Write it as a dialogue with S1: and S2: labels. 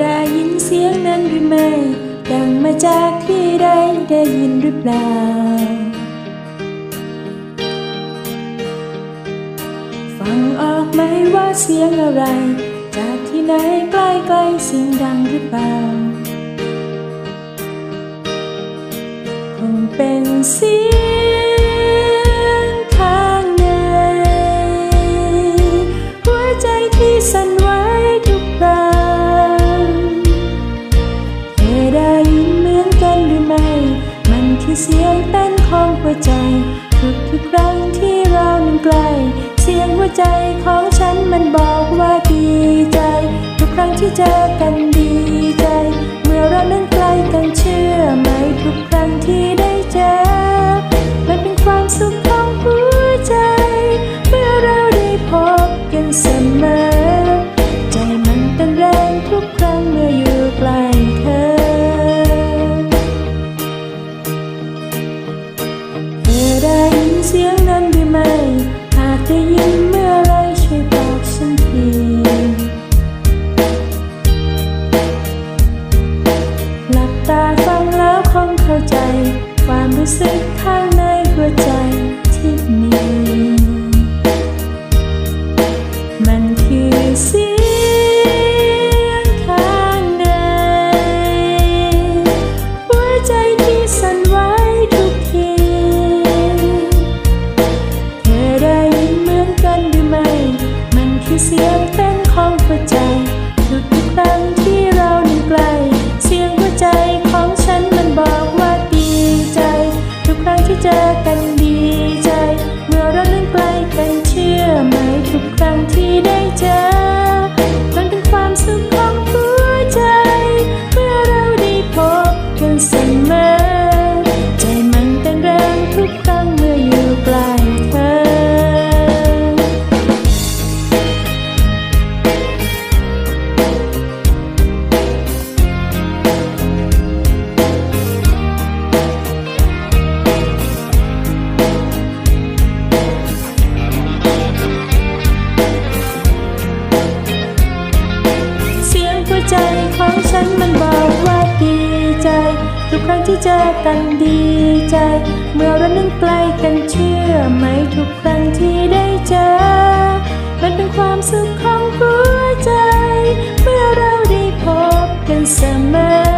S1: ได้ยินเสียงนั้นหรือไม่ ดังมาจากที่ใดได้ยินหรือเปล่า ฟังออกไหมว่าเสียงอะไร จากที่ไหนใกล้ๆเสียงดังหรือเปล่า คงเป็นเสีย เสียงเต้นของหัวใจ ทุกทุกครั้งที่เรานั้นใกล้เสียงหัวใจของฉันมันบอกว่าดีใจ ทุกครั้งที่เจอกัน เข้าใจ ความรู้สึกข้างในหัวใจที่มี รั้งที่เจอกันดีใจ เมื่อเรานั้นใกล้กันเชื่อไหมทุกครั้งที่ได้เจอ ที่เจอกันดีใจ เมื่อเรานั้นใกล้กันเชื่อไหมทุกครั้งที่ได้เจอ มันเป็นความสุขของหัวใจ เมื่อเราได้พบกันเสมอ